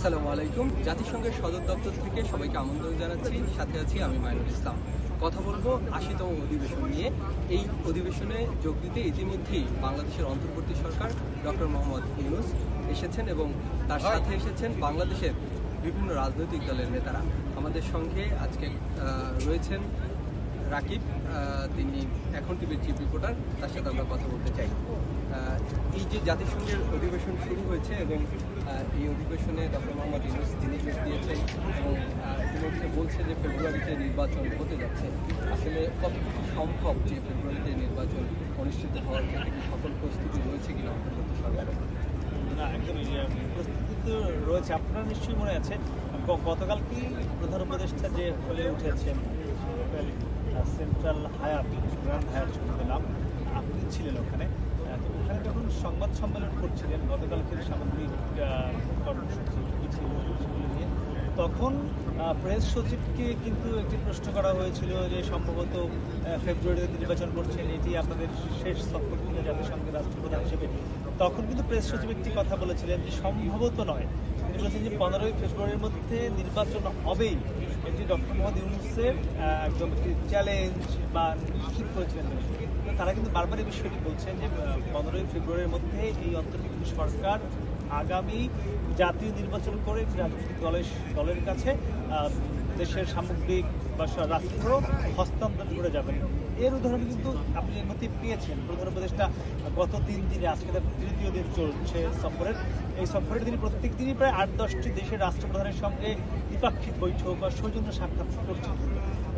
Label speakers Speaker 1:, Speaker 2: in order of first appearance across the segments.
Speaker 1: আসসালামু আলাইকুম। জাতিসংঘের সদর দপ্তর থেকে সবাইকে আমন্ত্রণ জানাচ্ছি। সাথে আছি আমি মাইনুল ইসলাম। কথা বলব আশিতম অধিবেশন নিয়ে। এই অধিবেশনে যোগ দিতে ইতিমধ্যেই বাংলাদেশের অন্তর্বর্তী সরকার ডক্টর মোহাম্মদ ইউনুস এসেছেন এবং তার সাথে এসেছেন বাংলাদেশের বিভিন্ন রাজনৈতিক দলের নেতারা। আমাদের সঙ্গে আজকে রয়েছেন রাকিব তিনি এখন টিভির চিফ রিপোর্টার। তার সাথে আমরা কথা বলতে চাই। এই যে জাতিসংঘের অধিবেশন শুরু হয়েছে এবং এই অধিবেশনে ডক্টর মোহাম্মদ ইউনুস তিনি যোগ দিয়েছেন এবং ইতিমধ্যে বলছে যে ফেব্রুয়ারিতে নির্বাচন হতে যাচ্ছে। আসলে কতটুকু সম্ভব যে ফেব্রুয়ারিতে নির্বাচন অনুষ্ঠিত হওয়ার ক্ষেত্রে সকল প্রস্তুতি রয়েছে কিনা অন্তর্বর্তী সরকারের
Speaker 2: না প্রস্তুতি তো রয়েছে। আপনার নিশ্চয়ই মনে আছে গতকাল কি প্রধান উপদেষ্টা যে হলে উঠেছেন সেন্ট্রাল হায়াত গ্র্যান্ড হায়াত নাম, আপনি ছিলেন ওখানে। ওখানে যখন সংবাদ সম্মেলন করছিলেন গতকালকের সামগ্রিক ছিল নিয়ে, তখন প্রেস সচিবকে কিন্তু একটি প্রশ্ন করা হয়েছিল যে সম্ভবত ফেব্রুয়ারিতে নির্বাচন করছেন, এটি আপনাদের শেষ সফর কিনা জাতিসংঘের রাষ্ট্রপ্রধান হিসেবে। তখন কিন্তু প্রেস সচিব একটি কথা বলেছিলেন যে সম্ভবত নয়। বলেছেন যে পনেরোই ফেব্রুয়ারির মধ্যে নির্বাচন হবেই। এটি ডক্টর মোহাম্মদ ইউনুসের একদম একটি চ্যালেঞ্জ বা নিশ্চিত করেছিলেন তারা কিন্তু বারবার এই বিষয়টি বলছেন যে পনেরোই ফেব্রুয়ারির মধ্যে এই অন্তর্বর্তী সরকার আগামী জাতীয় নির্বাচন করে রাজনৈতিক দলের দলের কাছে দেশের সামগ্রিক বা রাষ্ট্র হস্তান্তর করে যাবেন। এর উদাহরণ কিন্তু আপনি অনুমতি পেয়েছেন। প্রধান উপদেষ্টা গত তিন দিনে, আজকে তার তৃতীয় দিন চলছে সফরের। এই সফরের তিনি প্রত্যেক দিনই প্রায় আট দশটি দেশের রাষ্ট্রপ্রধানের সঙ্গে দ্বিপাক্ষিক বৈঠক বা সৌজন্য সাক্ষাৎ করছেন।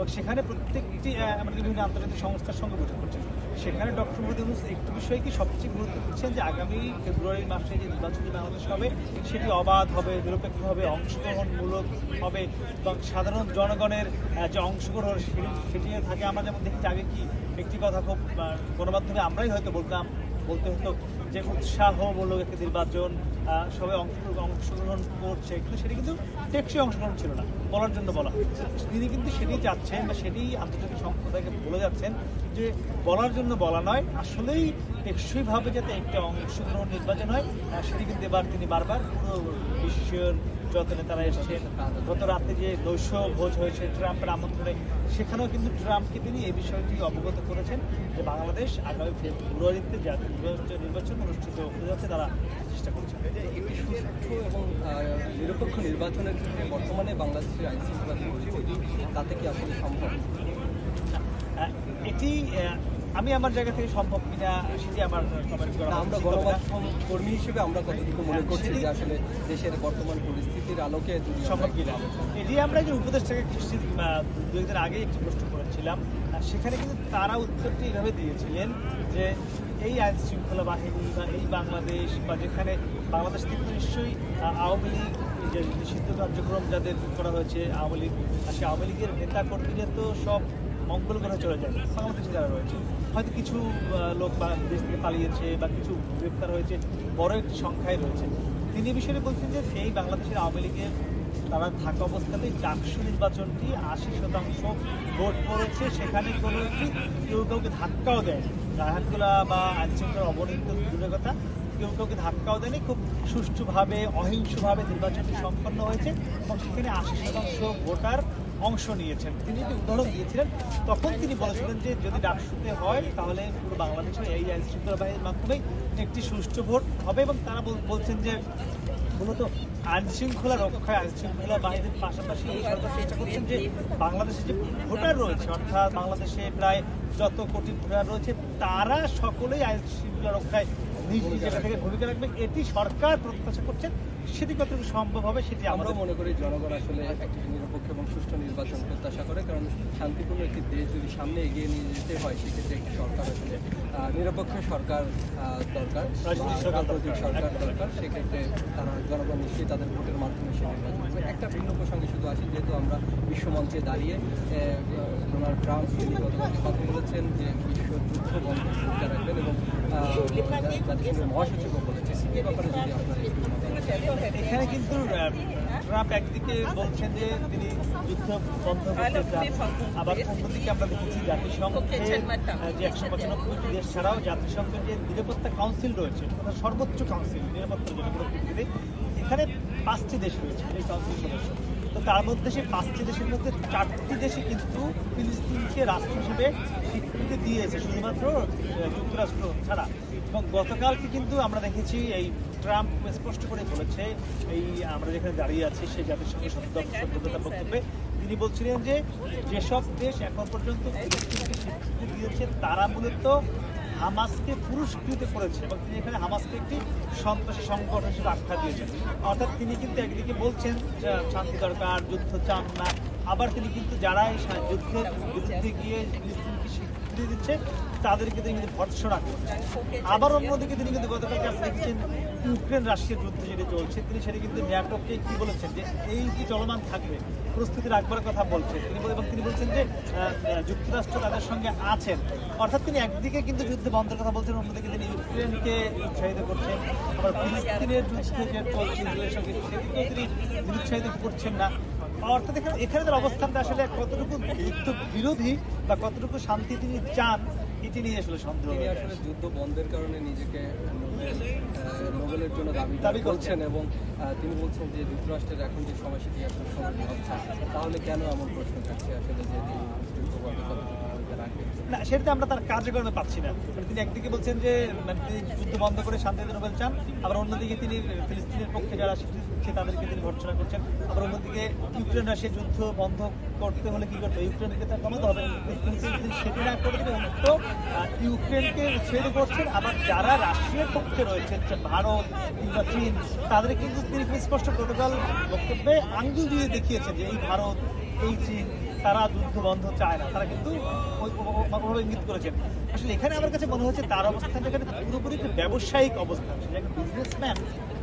Speaker 2: এবং সেখানে প্রত্যেকটি এমনকি বিভিন্ন আন্তর্জাতিক সংস্থার সঙ্গে বৈঠক করছেন সেখানে ডক্টর মোহাম্মদ ইউনুস একটি বিষয়কে সবচেয়ে গুরুত্ব দিচ্ছেন যে আগামী ফেব্রুয়ারি মাসে যে নির্বাচনী বাংলাদেশ হবে, সেটি অবাধ হবে নিরপেক্ষ হবে অংশগ্রহণমূলক হবে এবং সাধারণ জনগণের যে অংশগ্রহণ সেটি- থাকে। আমরা যেমন দেখছি, আগে কি একটি কথা খুব গণমাধ্যমে আমরাই হয়তো বলতাম, বলতে হতো যে উৎসাহ উৎসাহমূলক একটি নির্বাচন সবাই অংশগ্রহণ অংশগ্রহণ করছে। কিন্তু সেটি কিন্তু টেকসই অংশগ্রহণ ছিল না, বলার জন্য বলা তিনি কিন্তু সেটি চাচ্ছেন বা সেটি আন্তর্জাতিক সম্প্রদায়কে বলে যাচ্ছেন যে বলার জন্য বলা নয়, আসলেই টেকসইভাবে যাতে একটি অংশগ্রহণ নির্বাচন হয়। সেটি কিন্তু এবার তিনি বারবার পুরো বিশ্বের যত নেতারা এসেছেন, গত রাতে যে নৈশ ভোজ হয়েছে ট্রাম্পের আমন্ত্রণে, সেখানেও কিন্তু ট্রাম্পকে তিনি এই বিষয়টি অবগত করেছেন যে বাংলাদেশ আগামী ফেব্রুয়ারিতে জাতীয় নির্বাচন অনুষ্ঠিত হতে যাচ্ছে তারা চেষ্টা করছে
Speaker 1: একটি সুস্থ এবং নিরপেক্ষ নির্বাচনের ক্ষেত্রে বর্তমানে বাংলাদেশের আইন শৃঙ্খলা তাতে কি আসলে সম্ভব?
Speaker 2: এটি আমি আমার জায়গা থেকে সম্ভব কিনা সেটি আমার
Speaker 1: আমরা গণমাধ্যম কর্মী হিসেবে আমরা কতটুকু মনে
Speaker 2: হ্যাঁ,
Speaker 1: করছি যে আসলে দেশের বর্তমান পরিস্থিতির আলোকে
Speaker 2: সম্ভব কিনা। এটি আমরা যে উপদেষ্টাকে কিছু দু একদিন আগে একটি প্রশ্ন করেছিলাম আর সেখানে কিন্তু তারা উত্তরটি এইভাবে দিয়েছিলেন যে এই আইন শৃঙ্খলা বাহিনী বা এই বাংলাদেশ বা যেখানে বাংলাদেশ থেকে নিশ্চয়ই আওয়ামী লীগ যে নিষিদ্ধ কার্যক্রম যাদের করা হয়েছে আওয়ামী লীগ আর সেই আওয়ামী লীগের নেতা কর্মীরা তো সব মঙ্গল গ্রহে চলে যায়। বাংলাদেশে যারা রয়েছে, হয়তো কিছু লোক দেশ থেকে পালিয়েছে বা কিছু গ্রেপ্তার হয়েছে, বড় একটি সংখ্যায় রয়েছে। তিনি বিষয়ে বলছেন যে, সেই বাংলাদেশের আওয়ামী লীগের তারা থাকা অবস্থাতেই চাকসু নির্বাচনটি আশি শতাংশ ভোট পড়েছে। সেখানে কোনো একটি, কেউ কাউকে ধাক্কাও দেয় রাহাতগুলা বা আইনশৃঙ্খলার অবনীত দূরের কথা কেউ কাউকে ধাক্কাও দেয়নি। খুব সুষ্ঠুভাবে, অহিংসভাবে নির্বাচনটি সম্পন্ন হয়েছে এবং সেখানে আশি শতাংশ ভোটার অংশ নিয়েছেন। তিনি একটি উদাহরণ দিয়েছিলেন। তখন তিনি বলেছিলেন যে, যদি ডাকসুতে হয়, তাহলে পুরো বাংলাদেশে এই আইন শৃঙ্খলা বাহিনীর মাধ্যমেই একটি সুষ্ঠু ভোট হবে এবং তারা বলছেন যে, মূলত আইন শৃঙ্খলা রক্ষায় আইন শৃঙ্খলা বাহিনীর পাশাপাশি এই সরকার চেষ্টা করছেন যে, বাংলাদেশে যে ভোটার রয়েছে, অর্থাৎ বাংলাদেশে প্রায় যত কোটি ভোটার রয়েছে, তারা সকলেই আইন শৃঙ্খলা রক্ষায় নিজ জায়গা থেকে ভূমিকা রাখবে এটি সরকার প্রত্যাশা করছেন সেটি কতটুকু সম্ভব হবে সেটি আমরা
Speaker 1: মনে করি জনগণ আসলে একটি নিরপেক্ষ এবং সুষ্ঠু নির্বাচন প্রত্যাশা করে কারণ শান্তিপূর্ণ একটি দেশ যদি সামনে এগিয়ে নিয়ে যেতে হয় সেক্ষেত্রে একটি সরকার আসলে নিরপেক্ষ সরকার দরকার
Speaker 2: রাজনৈতিক সরকার দরকার।
Speaker 1: সেক্ষেত্রে তারা জনগণ নিশ্চয়ই তাদের ভোটের মাধ্যমে সে নির্বাচন করবে। একটা ভিন্ন প্রসঙ্গে শুধু আসি যেহেতু আমরা বিশ্বমঞ্চে দাঁড়িয়ে ডোনাল্ড ট্রাম্প তিনি কথা বলেছেন যে বিশ্ব যুদ্ধ বন্ধ ভূমিকা রাখবেন এবং আহ, জাতিসংঘের মহাসচিবও বলেছেন
Speaker 2: এখানে কিন্তু ট্রাম্প একদিকে বলছেন যে তিনি যুদ্ধ বন্ধ করতে চান। আবার অন্যদিকে আমরা দেখেছি জাতিসংঘের আহ, যে একশো পঁচানব্বইটি দেশ ছাড়াও জাতিসংঘের যে নিরাপত্তা কাউন্সিল রয়েছে সর্বোচ্চ কাউন্সিল নিরাপত্তার জন্য এখানে পাঁচটি দেশ রয়েছে এই কাউন্সিল সদস্য। তো তার মধ্যে সেই পাঁচটি দেশের মধ্যে চারটি দেশে কিন্তু ফিলিস্তিনকে রাষ্ট্র হিসেবে দিয়েছে শুধুমাত্র যুক্তরাষ্ট্র ছাড়া। এবং গতকালকে কিন্তু আমরা দেখেছি এই ট্রাম্প স্পষ্ট করে বলেছে, এই আমরা যেখানে দাঁড়িয়ে আছি সেই জাতিসংঘের সদ্যতা বক্তব্যে। তিনি বলছিলেন যে, যেসব দেশ এখন পর্যন্ত স্বীকৃতি দিয়েছে, তারা মূলত হামাসকে পুরস্কৃত করেছে এবং তিনি এখানে হামাসকে একটি সন্ত্রাসী সংগঠন হিসেবে আখ্যা দিয়েছেন। অর্থাৎ তিনি কিন্তু একদিকে বলছেন শান্তি দরকার, যুদ্ধ চান না। আবার তিনি কিন্তু যারা যুদ্ধের বিরুদ্ধে গিয়ে স্বীকৃতি দিচ্ছে, তাদেরকে তিনি কিন্তু ভর্ৎসনা করছেন। আবার অন্যদিকে তিনি কিন্তু গতকালকে আপনি দেখছেন ইউক্রেন রাশিয়ার যুদ্ধ যেটা চলছে, তিনি সেটা কিন্তু ন্যাটোকে কি বলেছেন যে এই যে চলমান থাকবে? প্রস্তুতি রাখবার কথা বলছেন তিনি, এবং তিনি বলছেন যে যুক্তরাষ্ট্র তাদের সঙ্গে আছেন। অর্থাৎ তিনি একদিকে কিন্তু যুদ্ধ বন্ধের কথা বলছেন, অন্যদিকে তিনি ইউক্রেনকে উৎসাহিত করছেন। আবার ফিলিস্তিনের যুদ্ধ যে চলছে সঙ্গে সেদিকেও তিনি নিরুৎসাহিত করছেন না। অর্থাৎ এখানে এখানে তার অবস্থানটা আসলে কতটুকু যুদ্ধ বিরোধী বা কতটুকু শান্তি তিনি চান এটি নিয়ে আসলে সন্দেহ
Speaker 1: আসলে যুদ্ধ বন্ধের কারণে নিজেকে নোবেল নোবেলের জন্য দাবি
Speaker 2: দাবি
Speaker 1: করছেন। এবং তিনি বলছেন যে যুক্তরাষ্ট্রের এখন যে সময়সূচি আসলে সময় হচ্ছে। তাহলে কেন এমন প্রশ্ন থাকছে আসলে যে যুদ্ধ বন্ধ কতটুকু
Speaker 2: না সেটা আমরা তার কার্যক্রমে পাচ্ছি না। মানে তিনি একদিকে বলছেন যে মানে তিনি যুদ্ধ বন্ধ করে শান্তিতে নোবেল চান আবার অন্যদিকে তিনি ফিলিস্তিনের পক্ষে যারা দিচ্ছে তাদেরকে তিনি ভর্ৎসনা করছেন। আবার অন্যদিকে ইউক্রেন রাশিয়া যুদ্ধ বন্ধ করতে হলে কি করতে? ইউক্রেনকে তার কমাতে হবে সেটি না করে তিনি উল্টো ইউক্রেনকে উৎসাহিত করছেন। আবার যারা রাশিয়ার পক্ষে রয়েছে ভারত কিংবা চীন, তাদের কিন্তু তিনি স্পষ্ট প্রোটোকল বক্তব্যে আঙ্গুল দিয়ে দেখিয়েছেন যে এই ভারত, এই চীন, তারা যুদ্ধ বন্ধ চায় না। তারা কিন্তু ইঙ্গিত করেছেন। আসলে এখানে আমার কাছে মনে হচ্ছে তার অবস্থান এখানে পুরোপুরি একটি ব্যবসায়িক অবস্থান। একজন বিজনেসম্যান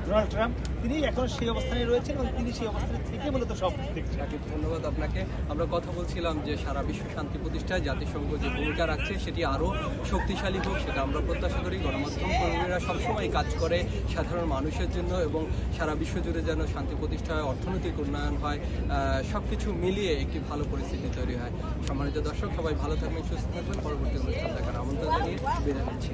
Speaker 2: ডোনাল্ড ট্রাম্প, তিনি এখন সেই অবস্থানে রয়েছেন এবং তিনি সেই অবস্থানে থেকে মূলত সব দেখছেন।
Speaker 1: ধন্যবাদ আপনাকে। আমরা কথা বলছিলাম যে সারা বিশ্ব শান্তি প্রতিষ্ঠায় জাতিসংঘ যে ভূমিকা রাখছে, সেটি আরও শক্তিশালী হোক, সেটা আমরা প্রত্যাশা করি। গণমাধ্যম কর্মীরা সবসময় কাজ করে সাধারণ মানুষের জন্য এবং সারা বিশ্ব জুড়ে যেন শান্তি প্রতিষ্ঠা হয় অর্থনৈতিক উন্নয়ন হয় সব কিছু মিলিয়ে একটি ভালো পরিস্থিতি তৈরি হয়। সম্মানিত দর্শক, সবাই ভালো থাকবেন, সুস্থ থাকবেন। পরবর্তী অনুষ্ঠান দেখার আমন্ত্রণ জানিয়ে বিদায় নিচ্ছি।